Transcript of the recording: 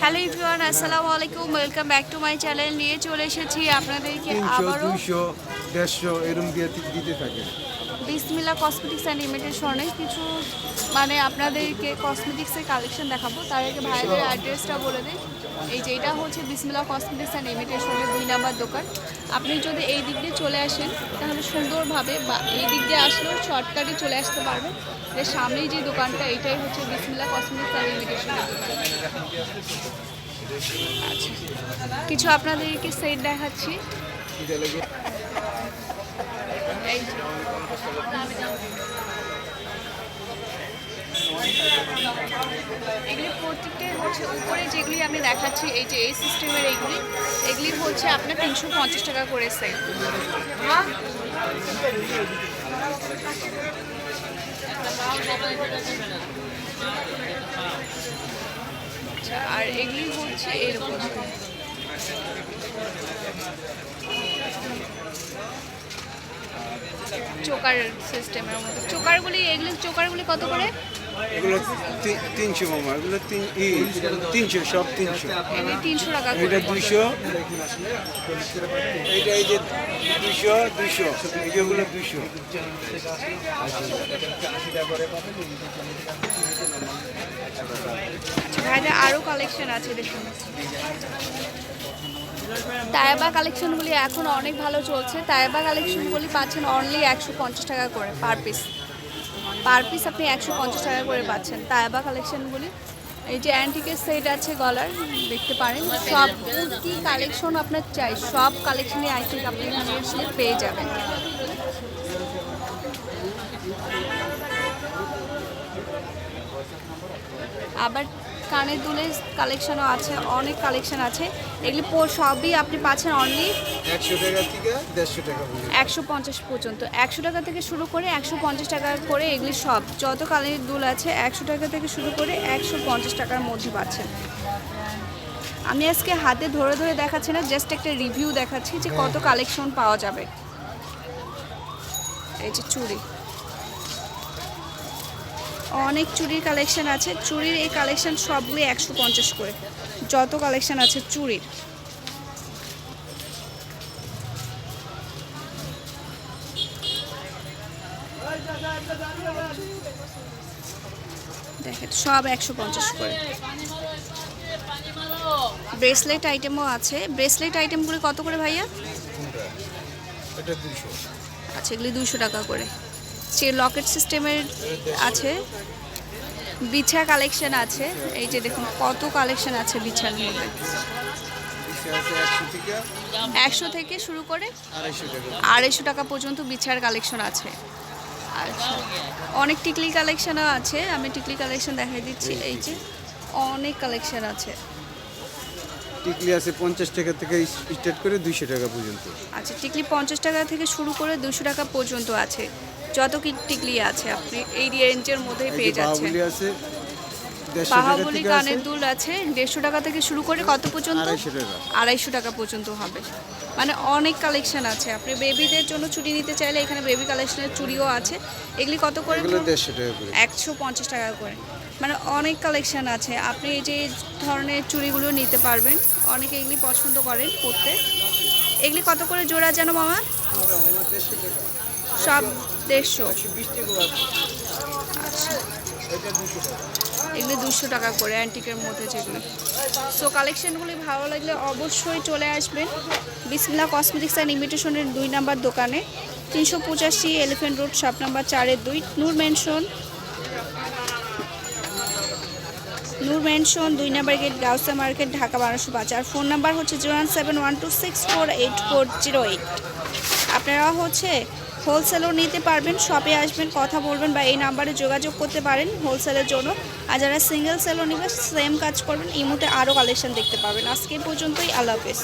Hello everyone আসসালামু আলাইকুম। Welcome back to my channel নিয়ে চলে এসেছি আপনাদেরকে আবারও। দুইশো দেড়শো এরম দিয়ে দিতে থাকে। বিসমিলা কসমেটিক্স অ্যান্ড ইমিটেশনে কিছু মানে আপনাদেরকে কসমেটিক্সের কালেকশন দেখাবো। তার আগে ভাইদের অ্যাড্রেসটা বলে দিই। এই যে এটা হচ্ছে বিসমিলা কসমেটিক্স অ্যান্ড ইমিটেশনের দুই নাম্বার দোকান। আপনি যদি এই দিক দিয়ে চলে আসেন তাহলে সুন্দরভাবে বা এই দিক দিয়ে আসলেও শর্টকাটে চলে আসতে পারবেন। এর সামনেই যে দোকানটা এটাই হচ্ছে বিসমিলা কসমেটিক্স অ্যান্ড দোকান। আচ্ছা। কিছু আপনাদেরকে সেট দেখাচ্ছি। যে। এগুলি প্রত্যেকটাই হচ্ছে উপরে যেগুলি আমি দেখাচ্ছি এই যে এই সিস্টেমের এইগুলি এগুলি হচ্ছে আপনার তিনশো পঞ্চাশ টাকা করে সেট আচ্ছা আর এগুলি হচ্ছে এরকম। চোকার সিস্টেমের মতো চোকারগুলি এগুলি চোকারগুলি কত করে? এগুলো তিনশো মামা এগুলো তিন ই তিনশো সব তিনশো। তিনশো টাকা এটা দুইশো। এটা এই যে দুইশো দুইশো। এই যেগুলো দুইশো। আচ্ছা ভাইদের আরও কালেকশন আছে দেখুন। তায়াবা কালেকশনগুলি এখন অনেক ভালো চলছে। তায়াবা কালেকশনগুলি পাচ্ছেন অনলি একশো পঞ্চাশ টাকা করে পার পিস পার পিস আপনি একশো পঞ্চাশ টাকা করে পাচ্ছেন। তায়াবা কালেকশনগুলি এই যে অ্যান্টিকের সেট আছে গলার, দেখতে পারেন। সব কি কালেকশন আপনার চাই? সব কালেকশনই আই থিঙ্ক আপনি পেয়ে যাবেন। আবার কানের দুলের কালেকশনও আছে অনেক কালেকশন আছে। এগুলি সবই আপনি পাচ্ছেন অনলি একশো টাকা থেকে দেড়শো টাকা একশো পঞ্চাশ পর্যন্ত। একশো টাকা থেকে শুরু করে একশো পঞ্চাশ টাকা করে এগুলি সব। যত কালের দুল আছে একশো টাকা থেকে শুরু করে একশো পঞ্চাশ টাকার মধ্যে পাচ্ছেন। আমি আজকে হাতে ধরে ধরে দেখাচ্ছি না জাস্ট একটা রিভিউ দেখাচ্ছি যে কত কালেকশন পাওয়া যাবে। এই যে চুড়ি। অনেক চুরির কালেকশন আছে। চুড়ির এই কালেকশন সবগুলি একশো পঞ্চাশ করে। যত কালেকশন আছে চুড়ির দেখেন সব একশো পঞ্চাশ করে। ব্রেসলেট আইটেমও আছে। ব্রেসলেট আইটেমগুলি কত করে ভাইয়া? আচ্ছা এগুলি দুশো টাকা করে। লকেট সিস্টেমের আছে বিছা কালেকশন আছে এই যে দেখুন কত কালেকশন আছে বিছার মধ্যে। একশো থেকে শুরু করে আড়াইশো টাকা পর্যন্ত বিছার কালেকশন আছে। আচ্ছা অনেক টিকলি কালেকশনও আছে আমি টিকলি কালেকশন দেখাই দিচ্ছি এই যে অনেক কালেকশন আছে। টিকলি আছে পঞ্চাশ টাকা থেকে স্টার্ট করে দুইশো টাকা পর্যন্ত। আচ্ছা টিকলি পঞ্চাশ টাকা থেকে শুরু করে দুশো টাকা পর্যন্ত আছে। যত কি টিকলি আছে আপনি এই রেঞ্জের মধ্যেই পেয়ে যাচ্ছেন। বাহুবলি বাহাবলি কানের দুল আছে দেড়শো টাকা থেকে শুরু করে কত পর্যন্ত? আড়াইশো টাকা। পর্যন্ত হবে। মানে অনেক কালেকশন আছে। আপনি বেবিদের জন্য চুড়ি নিতে চাইলে এখানে বেবি কালেকশনের চুড়িও আছে। এগুলি কত করে একশো পঞ্চাশ টাকা করে। মানে অনেক কালেকশন আছে। আপনি এই যে ধরনের চুড়িগুলো নিতে পারবেন। অনেকে এগুলি পছন্দ করেন পরতে। এগুলি কত করে জোড়া যেন মামা? সব দেড়শো। এগুলি দুশো টাকা করে অ্যান্টিকের মধ্যে যেগুলো। সো কালেকশনগুলি ভালো লাগলে অবশ্যই চলে আসবেন। বিসমিল্লা কসমেটিক্স অ্যান্ড ইমিটেশনের দুই নাম্বার দোকানে। তিনশো পঁচাশি এলিফেন্ট রোড শপ নাম্বার চারের দুই নূর মেনশন নূর মেনশন দুই number gate Gausia market Dhaka বারোশো আর ফোন নাম্বার হচ্ছে zero one seven one two six four eight four zero eight আপনারা হচ্ছে হোলসেলও নিতে পারবেন, শপে আসবেন, কথা বলবেন বা এই নাম্বারে যোগাযোগ করতে পারেন হোলসেলের জন্য। আর যারা সিঙ্গেল সেলও নেবে সেম কাজ করবেন ইমুতে আরও কালেকশন দেখতে পাবেন। আজকে পর্যন্তই, আল্লাহ হাফেজ।